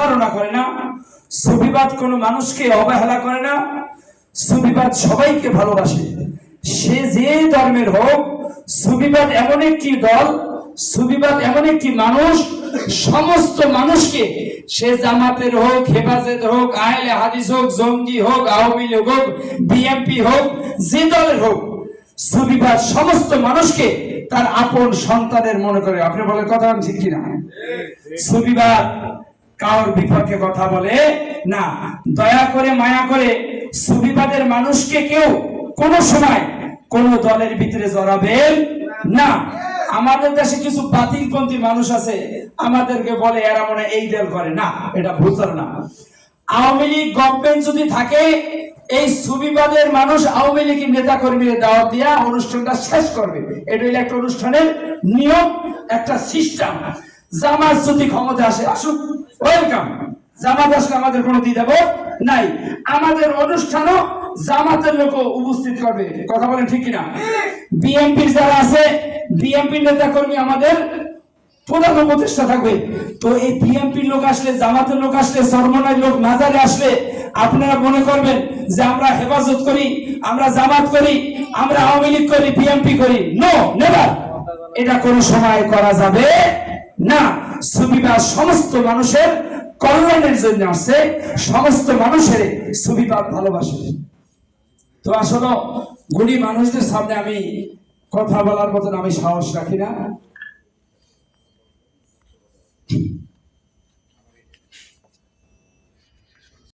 ধারণা করে না সুবিবাদ কোনো মানুষকে অবহেলা করে না সুবিবাদ সবাইকে ভালোবাসে। সে যে ধর্মের হোক সুবিবাদ এমন একটি দল সুবিবাদ এমন একটি মানুষ সমস্ত মানুষকে সে জামাতের হোক হেফাজত হোক আহলে হাদিস হোক জঙ্গি হোক আওয়ামী লীগ হোক বিএনপি হোক যে দলের হোক সুবিবাদ সমস্ত মানুষকে তার আপন সন্তানের মনে করে। আপনি বলেন কথা ঠিক কিনা? সুবিবাদ কারোর বিপক্ষে কথা বলে না। দয়া করে, মায়া করে সুবিবাদের মানুষকে কেউ কোন সময় কোন দলের ভিতরে জড়াবেন না। আমাদের দেশে কিছু বাতিলপন্থী মানুষ আছে, আমাদেরকে বলে এরা মনে এই দল করে। না, এটা ভুল না আওয়ামী লীগ গভর্নমেন্ট যদি থাকে, এই সুবিবাদের মানুষ আওয়ামী লীগের নেতা কর্মীদের দাওয়াত দিয়া অনুষ্ঠানটা শেষ করবে। এটা হলো একটা অনুষ্ঠানের নিয়ম, একটা সিস্টেম জামাত যদি ক্ষমতা আসে, আসুক। ওয়েলকাম জামাত আসলে আমাদের কোনো দ্বিধাব নাই। আমাদের অনুষ্ঠানও জামাতের লোক উপস্থিত করবে কথা বলেন ঠিক কিনা? বিএনপির যারা আছে, বিএনপির নেতা কর্মী আমাদের প্রধান উপদেষ্টা থাকবে। তো এই বিএনপির লোক আসলে, জামাতের লোক আসলে সরমনার লোক মাজারে আসলে আপনারা মনে করবেন যে আমরা হেফাজত করি, আমরা জামাত করি, আমরা আওয়ামী লীগ করি, বিএনপি করি। নো নেভার এটা কোন সময় করা যাবে না। সুবিধা সমস্ত মানুষের কল্যাণের জন্য আসছে। সমস্ত মানুষের সুবিধা ভালোবাসে তো আসলে গুণী মানুষদের সামনে আমি কথা বলার মতন আমি সাহস রাখি না।